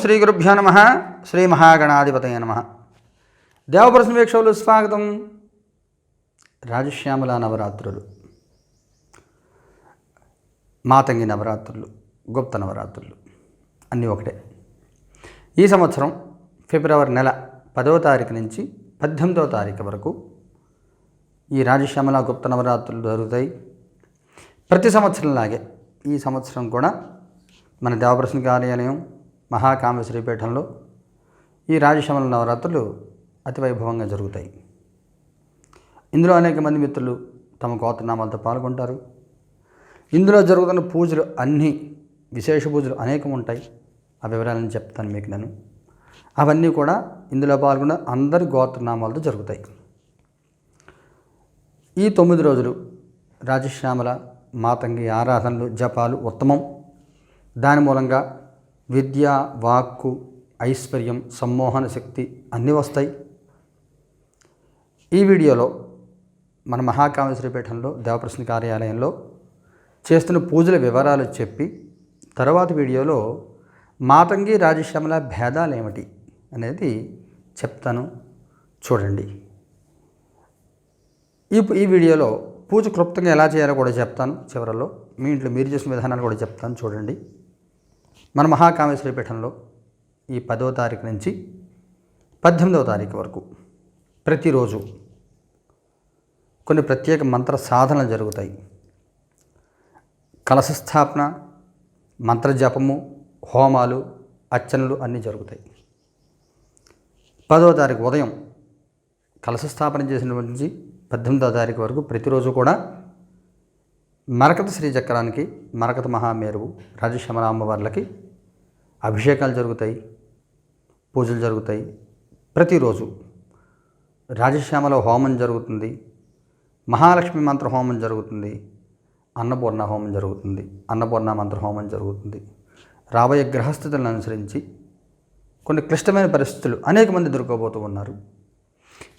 శ్రీ గురుభ్యో నమ. శ్రీ మహాగణాధిపతయ నమ. దేవప్రశ్న వీక్షకులు స్వాగతం. రాజశ్యామల నవరాత్రులు. మాతంగి నవరాత్రులు గుప్త నవరాత్రులు అన్నీ ఒకటే. ఈ సంవత్సరం ఫిబ్రవరి నెల పదవ తారీఖు నుంచి పద్దెనిమిదవ తారీఖు వరకు ఈ రాజశ్యామల గుప్త నవరాత్రులు జరుగుతాయి. ప్రతి సంవత్సరంలాగే ఈ సంవత్సరం కూడా మన దేవప్రశ్న కార్యాలయం మహాకామేశ్వరీపీఠంలో ఈ రాజశ్యామల నవరాత్రులు అతి వైభవంగా జరుగుతాయి. ఇందులో అనేక మంది మిత్రులు తమ గోత్రనామాలతో పాల్గొంటారు. ఇందులో జరుగుతున్న పూజలు అన్నీ విశేష పూజలు అనేకం ఉంటాయి. ఆ వివరాలను చెప్తాను మీకు నేను. అవన్నీ కూడా ఇందులో పాల్గొన్న అందరి గోత్రనామాలతో జరుగుతాయి. ఈ తొమ్మిది రోజులు రాజశ్యామల మాతంగి ఆరాధనలు జపాలు ఉత్తమం. దాని మూలంగా విద్య వాక్కు ఐశ్వర్యం సమ్మోహన శక్తి అన్నీ వస్తాయి. ఈ వీడియోలో మన మహాకామేశ్వరపీఠంలో దేవప్రశ్న కార్యాలయంలో చేస్తున్న పూజల వివరాలు చెప్పి తర్వాత వీడియోలో మాతంగి రాజశ్యామల భేదాలు ఏమిటి అనేది చెప్తాను. చూడండి. ఈ ఈ వీడియోలో పూజ క్లుప్తంగా ఎలా చేయాలో కూడా చెప్తాను చివరలో. మీ ఇంట్లో మీరు చేసిన విధానాలు కూడా చెప్తాను. చూడండి. మన మహాకామేశ్వరి పీఠంలో ఈ పదవ తారీఖు నుంచి పద్దెనిమిదవ తారీఖు వరకు ప్రతిరోజు కొన్ని ప్రత్యేక మంత్ర సాధనలు జరుగుతాయి. కలశ స్థాపన మంత్రజపము హోమాలు అర్చనలు అన్నీ జరుగుతాయి. పదవ తారీఖు ఉదయం కలశ స్థాపన చేసిన నుంచి పద్దెనిమిదవ తారీఖు వరకు ప్రతిరోజు కూడా మరకత శ్రీచక్రానికి మరకత మహామేరువు రాజశ్యామల అమ్మవార్లకి అభిషేకాలు జరుగుతాయి పూజలు జరుగుతాయి. ప్రతిరోజు రాజశ్యామల హోమం జరుగుతుంది మహాలక్ష్మి మంత్ర హోమం జరుగుతుంది అన్నపూర్ణ హోమం జరుగుతుంది అన్నపూర్ణ మంత్ర హోమం జరుగుతుంది. రాబోయే గ్రహస్థితులను అనుసరించి కొన్ని క్లిష్టమైన పరిస్థితులు అనేక మంది ఎదుర్కోబోతూ ఉన్నారు.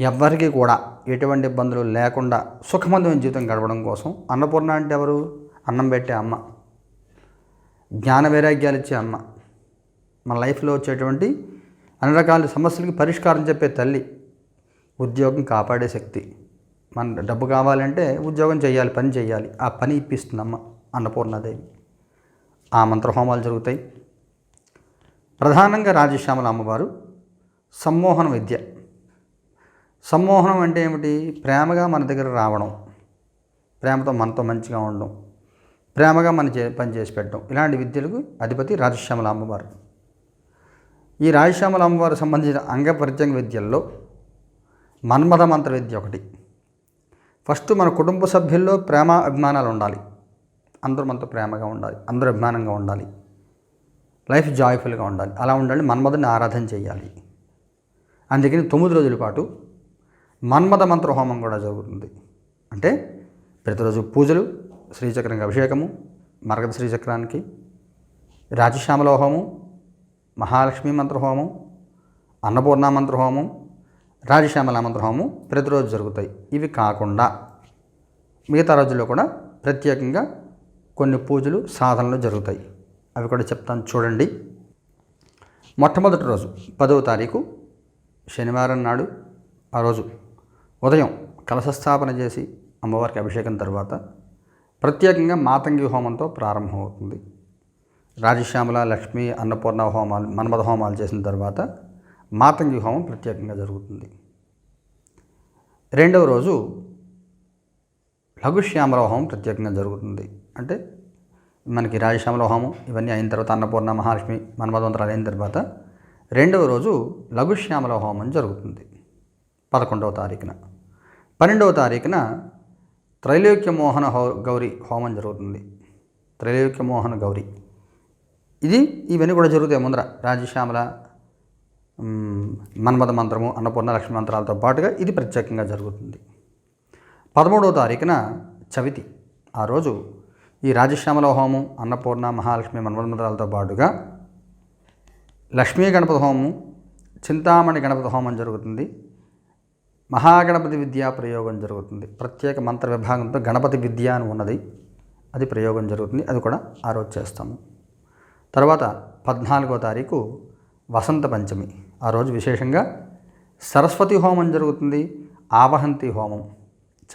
ఎవ్వరికీ కూడా ఎటువంటి ఇబ్బందులు లేకుండా సుఖమందమైన జీవితం గడపడం కోసం అన్నపూర్ణ అంటే ఎవరు? అన్నం పెట్టే అమ్మ. జ్ఞాన వైరాగ్యాలు ఇచ్చే అమ్మ. మన లైఫ్లో వచ్చేటువంటి అన్ని రకాల సమస్యలకి పరిష్కారం చెప్పే తల్లి ఉద్యోగం కాపాడే శక్తి. మన డబ్బు కావాలంటే ఉద్యోగం చేయాలి పని చేయాలి. ఆ పని ఇప్పిస్తుంది అమ్మ అన్నపూర్ణాదేవి. ఆ మంత్రహోమాలు జరుగుతాయి. ప్రధానంగా రాజశ్యామల అమ్మవారు సమ్మోహన విద్య. సమ్మోహనం అంటే ఏమిటి? ప్రేమగా మన దగ్గర రావడం. ప్రేమతో మనతో మంచిగా ఉండడం. ప్రేమగా మన చే పని చేసి పెట్టడం. ఇలాంటి విద్యలకు అధిపతి రాజశ్యామల అమ్మవారు. ఈ రాజశ్యామల అమ్మవారు సంబంధించిన అంగపరిత్యంగ విద్యల్లో మన్మథ మంత్ర విద్య ఒకటి. ఫస్ట్ మన కుటుంబ సభ్యుల్లో ప్రేమ అభిమానాలు ఉండాలి. అందరూ మనతో ప్రేమగా ఉండాలి. అందరూ అభిమానంగా ఉండాలి. లైఫ్ జాయ్ఫుల్గా ఉండాలి. అలా ఉండాలి. మన్మథుని ఆరాధన చేయాలి. అందుకని తొమ్మిది రోజుల పాటు మన్మథ మంత్ర హోమం కూడా జరుగుతుంది. అంటే ప్రతిరోజు పూజలు శ్రీచక్రంగా అభిషేకము మరగత శ్రీచక్రానికి రాజశ్యామల హోమం మహాలక్ష్మి మంత్ర హోమం అన్నపూర్ణ మంత్ర హోమం రాజశ్యామల మంత్ర హోమం ప్రతిరోజు జరుగుతాయి. ఇవి కాకుండా మిగతా రోజుల్లో కూడా ప్రత్యేకంగా కొన్ని పూజలు సాధనలు జరుగుతాయి. అవి కూడా చెప్తాను చూడండి. మొట్టమొదటి రోజు పదవ తారీఖు శనివారం నాడు ఆ రోజు ఉదయం కలశస్థాపన చేసి అమ్మవారికి అభిషేకం తర్వాత ప్రత్యేకంగా మాతంగి హోమంతో ప్రారంభమవుతుంది. రాజశ్యామల లక్ష్మి అన్నపూర్ణ హోమాలు మన్మథ హోమాలు చేసిన తర్వాత మాతంగి హోమం ప్రత్యేకంగా జరుగుతుంది. రెండవ రోజు లఘుశ్యామల హోమం ప్రత్యేకంగా జరుగుతుంది. అంటే మనకి రాజశ్యామల హోమం ఇవన్నీ అయిన తర్వాత అన్నపూర్ణ మహాలక్ష్మి మన్మధవంతరాలు అయిన తర్వాత రెండవ రోజు లఘుశ్యామల హోమం జరుగుతుంది. పదకొండవ తారీఖున. పన్నెండవ తారీఖున త్రైలోక్య మోహన హో గౌరీ హోమం జరుగుతుంది. త్రైలోక్య మోహన గౌరీ. ఇది ఇవన్నీ కూడా జరుగుతాయి ముందర. రాజశ్యామల మన్మథ మంత్రము అన్నపూర్ణ లక్ష్మి మంత్రాలతో పాటుగా ఇది ప్రత్యేకంగా జరుగుతుంది. పదమూడవ తారీఖున చవితి. ఆ రోజు ఈ రాజశ్యామల హోమం అన్నపూర్ణ మహాలక్ష్మి మన్మథ మంత్రాలతో పాటుగా లక్ష్మీ గణపతి హోమం చింతామణి గణపతి హోమం జరుగుతుంది. మహాగణపతి విద్యా ప్రయోగం జరుగుతుంది. ప్రత్యేక మంత్ర విభాగంతో గణపతి విద్య అని ఉన్నది. అది ప్రయోగం జరుగుతుంది. అది కూడా ఆ రోజు చేస్తాము. తర్వాత పద్నాలుగో తారీఖు వసంత పంచమి. ఆ రోజు విశేషంగా సరస్వతి హోమం జరుగుతుంది. ఆవహంతి హోమం.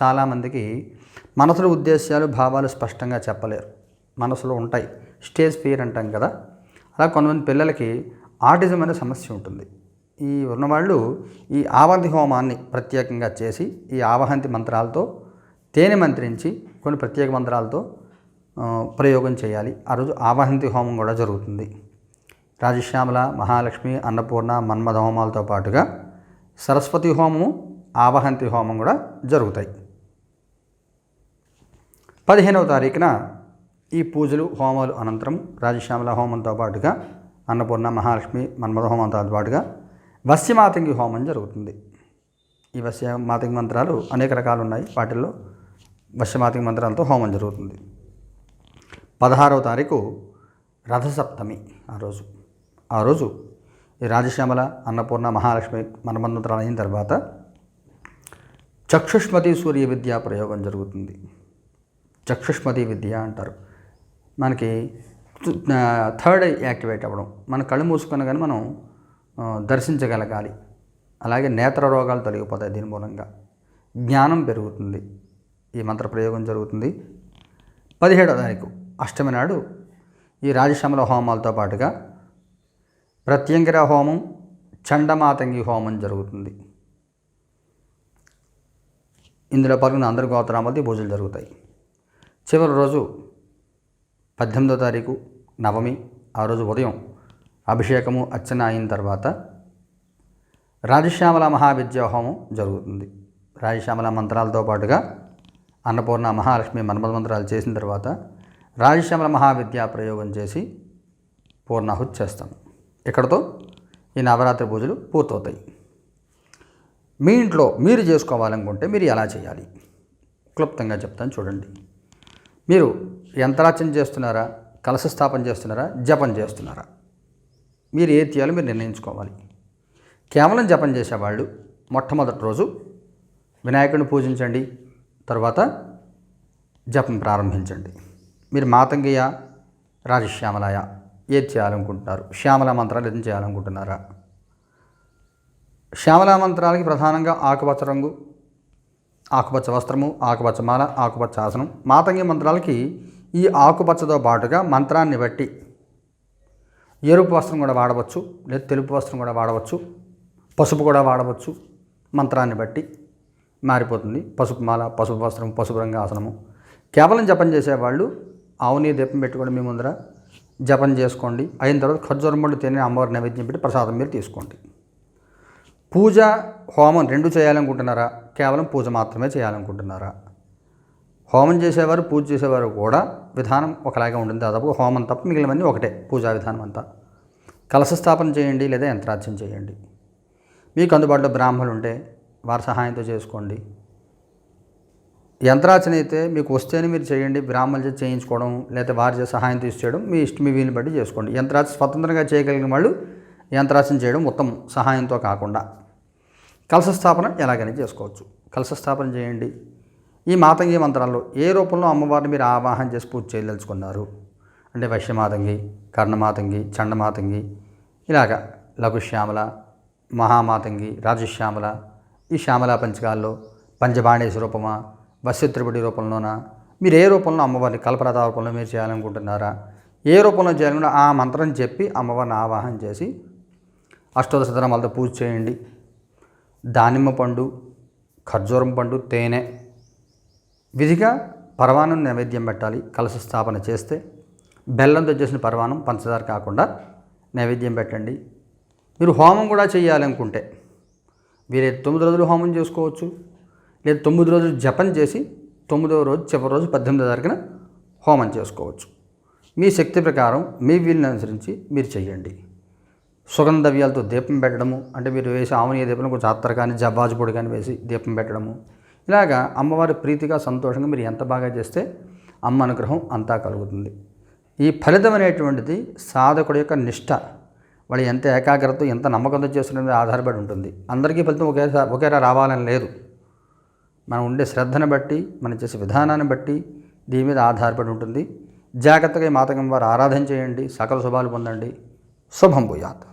చాలామందికి మనసులో ఉద్దేశాలు భావాలు స్పష్టంగా చెప్పలేరు. మనసులో ఉంటాయి. స్టేజ్ ఫియర్ అంటాం కదా. అలా కొంతమంది పిల్లలకి ఆటిజం అనే సమస్య ఉంటుంది. ఈ ఉన్నవాళ్ళు ఈ ఆవంతి హోమాన్ని ప్రత్యేకంగా చేసి ఈ ఆవహంతి మంత్రాలతో తేనె మంత్రించి కొన్ని ప్రత్యేక మంత్రాలతో ప్రయోగం చేయాలి. ఆ రోజు ఆవహంతి హోమం కూడా జరుగుతుంది. రాజశ్యామల మహాలక్ష్మి అన్నపూర్ణ మన్మథ హోమాలతో పాటుగా సరస్వతి హోమము ఆవహంతి హోమం కూడా జరుగుతాయి. పదిహేనవ తారీఖున ఈ పూజలు హోమాలు అనంతరం రాజశ్యామల హోమంతో పాటుగా అన్నపూర్ణ మహాలక్ష్మి మన్మథ హోమంతో పాటుగా వస్యమాతంగి హోమం జరుగుతుంది. ఈ వస్యమాతంగి మంత్రాలు అనేక రకాలు ఉన్నాయి వాటిల్లో వస్యమాతంగి మంత్రాలతో హోమం జరుగుతుంది. పదహారవ తారీఖు రథసప్తమి ఆ రోజు. ఆ రోజు ఈ రాజశ్యామల అన్నపూర్ణ మహాలక్ష్మి మనమంత్రాలు అయిన తర్వాత చక్షుష్మతి సూర్య విద్య ప్రయోగం జరుగుతుంది. చక్షుష్మతి విద్య అంటారు. మనకి థర్డ్ యాక్టివేట్ అవ్వడం. మన కళ్ళు మూసుకున్న కానీ మనం దర్శించగలగాలి. అలాగే నేత్ర రోగాలు తొలగిపోతాయి దీని మూలంగా. జ్ఞానం పెరుగుతుంది. ఈ మంత్ర ప్రయోగం జరుగుతుంది. పదిహేడో తారీఖు అష్టమి నాడు ఈ రాజశ్యామల హోమాలతో పాటుగా ప్రత్యంగిర హోమం చండమాతంగి హోమం జరుగుతుంది. ఇందులో పాల్గొన్న అందరి గోత్రామలతో పూజలు జరుగుతాయి. చివరి రోజు పద్దెనిమిదో తారీఖు నవమి ఆ రోజు ఉదయం అభిషేకము అర్చన అయిన తర్వాత రాజశ్యామల మహావిద్యా జరుగుతుంది. రాజశ్యామల మంత్రాలతో పాటుగా అన్నపూర్ణ మహాలక్ష్మి మన్మధ మంత్రాలు చేసిన తర్వాత రాజశ్యామల మహావిద్యా ప్రయోగం చేసి పూర్ణాహుతి చేస్తాము. ఇక్కడతో ఈ నవరాత్రి పూజలు పూర్తవుతాయి. మీ ఇంట్లో మీరు చేసుకోవాలనుకుంటే మీరు ఎలా చేయాలి? క్లుప్తంగా చెప్తాను చూడండి. మీరు యంత్రార్చన చేస్తున్నారా? కలశ స్థాపన చేస్తున్నారా? జపం చేస్తున్నారా? మీరు ఏది చేయాలో మీరు నిర్ణయించుకోవాలి. కేవలం జపం చేసేవాళ్ళు మొట్టమొదటి రోజు వినాయకుడిని పూజించండి తర్వాత జపం ప్రారంభించండి. మీరు మాతంగియ రాజశ్యామలాయ ఏది చేయాలనుకుంటున్నారు? శ్యామల మంత్రాలు ఏం చేయాలనుకుంటున్నారా? శ్యామల మంత్రాలకి ప్రధానంగా ఆకుపచ్చ రంగు ఆకుపచ్చ వస్త్రము ఆకుపచ్చ మాల ఆకుపచ్చ ఆసనం మాతంగి మంత్రాలకి ఈ ఆకుపచ్చతో పాటుగా మంత్రాన్ని బట్టి ఎరుపు వస్త్రం కూడా వాడవచ్చు లేదా తెలుపు వస్త్రం కూడా వాడవచ్చు పసుపు కూడా వాడవచ్చు మంత్రాన్ని బట్టి మారిపోతుంది. పసుపు మాల పసుపు వస్త్రం పసుపు రంగు ఆసనము. కేవలం జపం చేసేవాళ్ళు ఆవుని దీపం పెట్టుకోండి మీ ముందర జపం చేసుకోండి. అయిన తర్వాత ఖర్జూరం పండు తినే అమ్మవారి నైవేద్యం పెట్టి ప్రసాదం మీరు తీసుకోండి. పూజ హోమం రెండు చేయాలనుకుంటున్నారా? కేవలం పూజ మాత్రమే చేయాలనుకుంటున్నారా? హోమం చేసేవారు పూజ చేసేవారు కూడా విధానం ఒకలాగే ఉంటుంది. దాదాపు హోమం తప్ప మిగిలినవన్నీ ఒకటే పూజా విధానం అంతా. కలశ స్థాపన చేయండి లేదా యంత్రార్చన చేయండి. మీకు అందుబాటులో బ్రాహ్మణులు ఉంటే వారి సహాయంతో చేసుకోండి. యంత్రార్చన అయితే మీకు వస్తేనే మీరు చేయండి బ్రాహ్మణుల చేత చేయించుకోవడం లేదా వారి చేత సహాయం తీసుకోవడం మీ ఇష్టం మీ వీలుని బట్టి చేసుకోండి. యంత్రార్చన స్వతంత్రంగా చేయగలిగిన వాళ్ళు యంత్రార్చన చేయడం ఉత్తమం సహాయంతో కాకుండా. కలశ స్థాపన ఎలాగైనా చేసుకోవచ్చు. కలశ స్థాపన చేయండి. ఈ మాతంగి మంత్రాల్లో ఏ రూపంలో అమ్మవారిని మీరు ఆవాహన చేసి పూజ చేయదలుచుకున్నారు? అంటే వైశ్యమాతంగి కర్ణమాతంగి చండమాతంగి ఇలాగ లఘుశ్యామల మహామాతంగి రాజశ్యామల ఈ శ్యామల పంచకాల్లో పంచబాణేశ రూపమా వశ్యత్రిపుడి రూపంలోనా? మీరు ఏ రూపంలో అమ్మవారిని కల్పరథ రూపంలో మీరు చేయాలనుకుంటున్నారా? ఏ రూపంలో చేయాలనుకుంటే ఆ మంత్రం చెప్పి అమ్మవారిని ఆవాహన చేసి అష్టోదశ ధర్మాలతో పూజ చేయండి. దానిమ్మ పండు ఖర్జూరం పండు తేనె విధిగా పరమాణం నైవేద్యం పెట్టాలి. కలశ స్థాపన చేస్తే బెల్లంతో చేసిన పరవానం పంచదార కాకుండా నైవేద్యం పెట్టండి. మీరు హోమం కూడా చేయాలనుకుంటే మీరు తొమ్మిది రోజులు హోమం చేసుకోవచ్చు. లేదా తొమ్మిది రోజులు జపం చేసి తొమ్మిదవ రోజు చివరి రోజు పద్దెనిమిదో తారీఖున హోమం చేసుకోవచ్చు. మీ శక్తి ప్రకారం మీ వీలుని అనుసరించి మీరు చేయండి. సుగంధ ద్రవ్యాలతో దీపం పెట్టడము అంటే మీరు వేసే ఆవునీయ దీపం కొంచెం అత్తర కానీ జవ్వాజు పొడి కానీ వేసి దీపం పెట్టడము ఇలాగా అమ్మవారి ప్రీతిగా సంతోషంగా మీరు ఎంత బాగా చేస్తే అమ్మ అనుగ్రహం అంతా కలుగుతుంది. ఈ ఫలితం అనేటువంటిది సాధకుడి యొక్క నిష్ట. వాడు ఎంత ఏకాగ్రత ఎంత నమ్మకంతో చేస్తున్న మీద ఆధారపడి ఉంటుంది. అందరికీ ఫలితం ఒకేసారి ఒకేలా రావాలని లేదు. మనం ఉండే శ్రద్ధను బట్టి మనం చేసే విధానాన్ని బట్టి దీని మీద ఆధారపడి ఉంటుంది. జాగ్రత్తగా ఈ మాతకం వారు ఆరాధన చేయండి. సకల శుభాలు పొందండి. శుభం భూయాత్.